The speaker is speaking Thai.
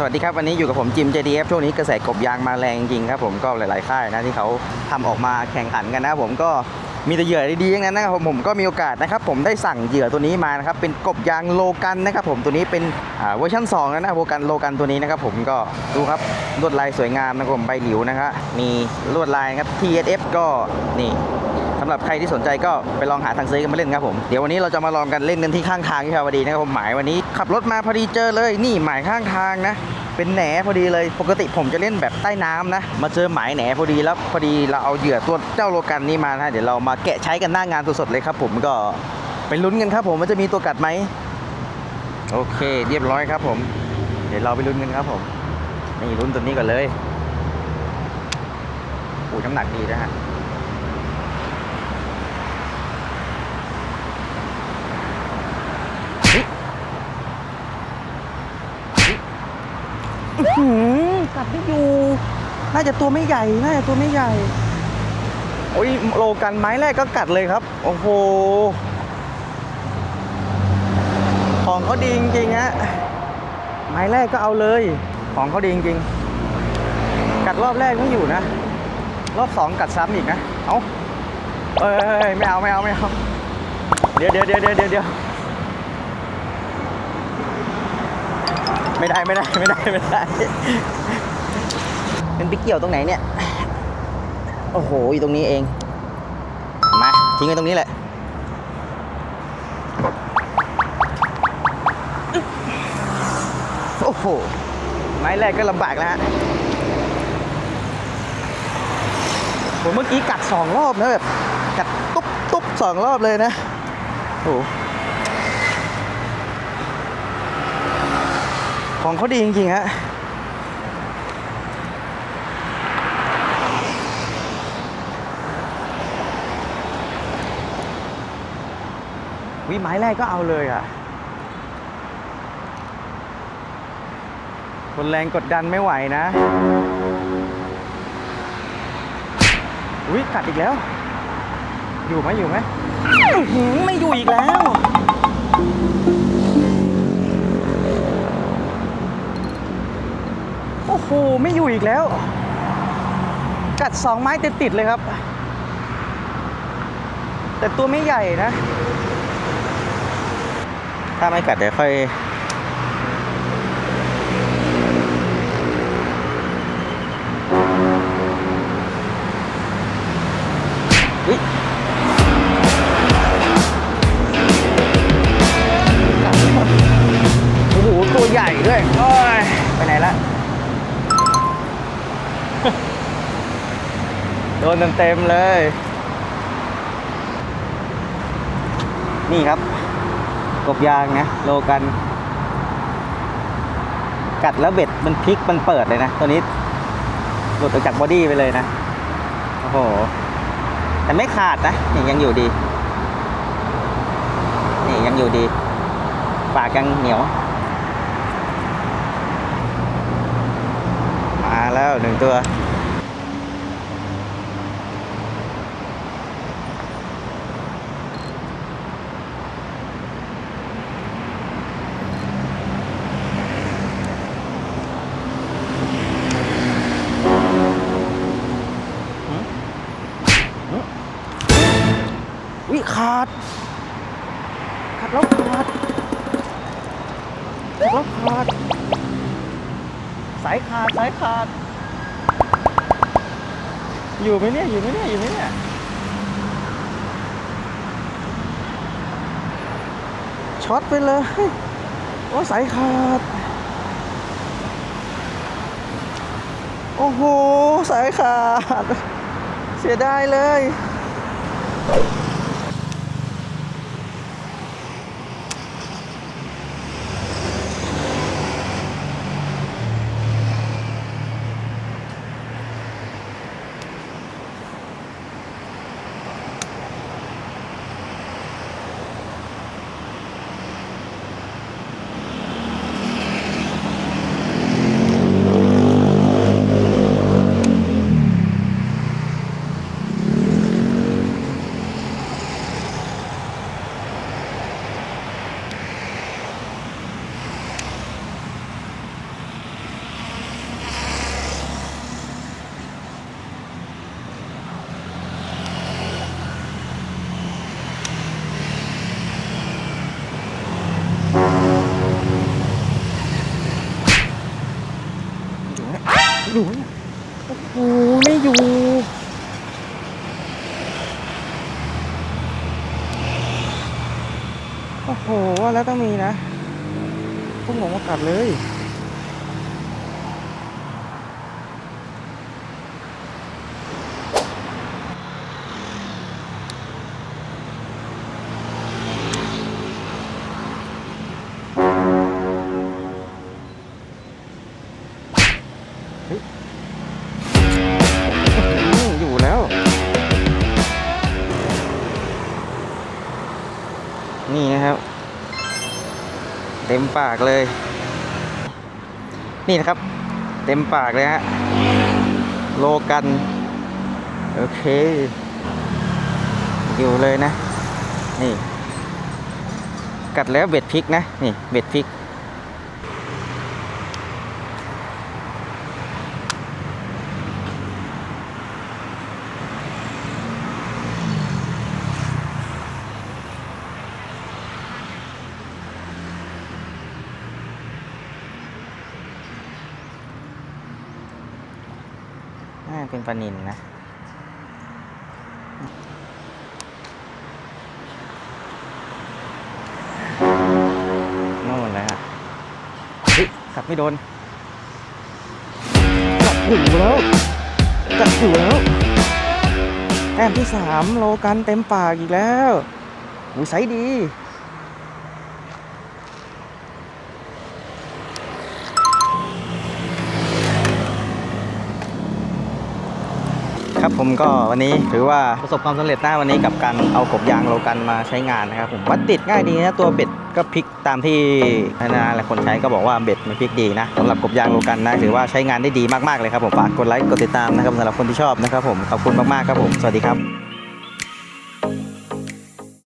สวัสดีครับ วันนี้อยู่กับผม จิม JDF ช่วงนี้กระแสกบยางมาแรงจริงครับผมก็หลาย ๆ ค่ายนะที่เขาทำออกมาแข่งขันกันนะผมก็มีแต่เหยื่อดีๆอย่างนั้นนะครับผมผมก็มีโอกาสนะครับผมได้สั่งเหยื่อตัวนี้มานะครับเป็นกบยางโลกันนะครับผมตัวนี้เป็นเวอร์ชัน2แล้วนะโลกันโลกันตัวนี้นะครับผมก็ดูครับลวดลายสวยงามนะครับผมใบหลิวนะครับมีลวดลายครับ TSF ก็นี่ำหรับใครที่สนใจก็ไปลองหาทางซื้อกันมาเล่นครับผมเดี๋ยววันนี้เราจะมาลองกันเล่นกันที่ข้างทางที่ชาวดีนะครับผมหมายวันนี้ขับรถมาพอดีเจอเลยนี่หมายข้างทางนะเป็นแหนพอดีเลย ปกติผมจะเล่นแบบใต้น้ำนะ มาเจอหมายแหนพอดีแล้วพอดีเราเอาเหยื่อตัวเจ้าโลกันนี้มานะเดี๋ยวเรามาแกะใช้กันหน้างานสดๆเลยครับ ผมก็ไปลุ้นกันครับ ผมว่าจะมีตัวกัดไหมโอเคเรียบร้อยครับ ผม เดี๋ยวเราไปลุ้นกันครับ ผมนี่ลุ้นตัวนี้ก่อนเลยโอ้น้ำหนักดีนะฮะ หือกัดไม่อยู่ น่าจะตัวไม่ใหญ่ น่าจะตัวไม่ใหญ่ โอ้ยโลกันไม้แรกก็กัดเลยครับ โอ้โห ของเขาดีจริงๆฮะ ไม้แรกก็เอาเลย ของเขาดีจริงๆ กัดรอบแรกไม่อยู่นะ รอบสองกัดซ้ำอีกนะ เอาเอ้ยไม่เอาไม่เอาไม่เอา เดี๋ยวเดี๋ยวเดี๋ยวเดี๋ยวเดี๋ยว ไม่ได้ไม่ได้ไม่ได้ไม่ได้ มันไปเกี่ยวตรงไหนเนี่ย โอ้โหอยู่ตรงนี้เอง มาทิ้งไว้ตรงนี้แหละโอ้โห ไม้แรกก็ลำบากแล้วฮะผมเมื่อกี้กัดสองรอบนะแบบกัดตุ๊บตุ๊บสองรอบเลยนะโอ้โห ของเขาดีจริงๆฮะวิไม้แรกก็เอาเลยอะคนแรงกดดันไม่ไหวนะวิกัดอีกแล้ว อยู่ไหมอยู่ไหมไม่อยู่อีกแล้ว โอ้โห ไม่อยู่อีกแล้ว กัดสองไม้ติดติดๆเลยครับ แต่ตัวไม่ใหญ่นะ ถ้าไม่กัดเดี๋ยวค่อย นเต็มๆเลย นี่ครับ กบยางนะโลกัน กัดแล้วเบ็ดมันพลิกมันเปิดเลยนะ ตัวนี้ หลุดออกจากบอดี้ไปเลยนะ โอ้โห แต่ไม่ขาดนะนี่ยังอยู่ดี นี่ยังอยู่ดี ปากยังเหนียว มาแล้วหนึ่งตัว ขาดขาดแล้วขาดขาดแล้วขาด สายขาด สายขาด อยู่ไหมเนี่ย อยู่ไหมเนี่ย อยู่ไหมเนี่ยช็อตไปเลย โอ้สายขาด โอ้โห สายขาด เสียดายเลย โอยู่ไหมโอ้โหไม่ อยู่ โอ้โหว่าแล้วต้องมีนะ พวกหมมากัดเลย นี่นะครับ เต็มปากเลย นี่นะครับ เต็มปากเลยฮะโลกัน โอเค อยู่เลยนะ นี่ กัดแล้วเบ็ดพริกนะ นี่ เบ็ดพริก น่าเป็นปลานินนะโน่นเลยฮะเฮ้ยกัดไม่โดน กัดอยู่แล้ว กัดอยู่แล้วแต้มที่สามโลกันเต็มปากอีกแล้วอุ้ยไซส์ดี ครับผมก็วันนี้ถือว่าประสบความสำเร็จหน้าวันนี้กับการเอากบยางโลกันมาใช้งานนะครับผมวัดติดง่ายดีนะตัวเบ็ดก็พลิกตามที่นาหลายคนใช้ก็บอกว่าเบ็ดมันพลิกดีนะสำหรับกบยางโลกันนะถือว่าใช้งานได้ดีมากๆเลยครับผมฝากกดไลค์กดติดตามนะครับสำหรับคนที่ชอบนะครับผมขอบคุณมากๆครับผมสวัสดีครับ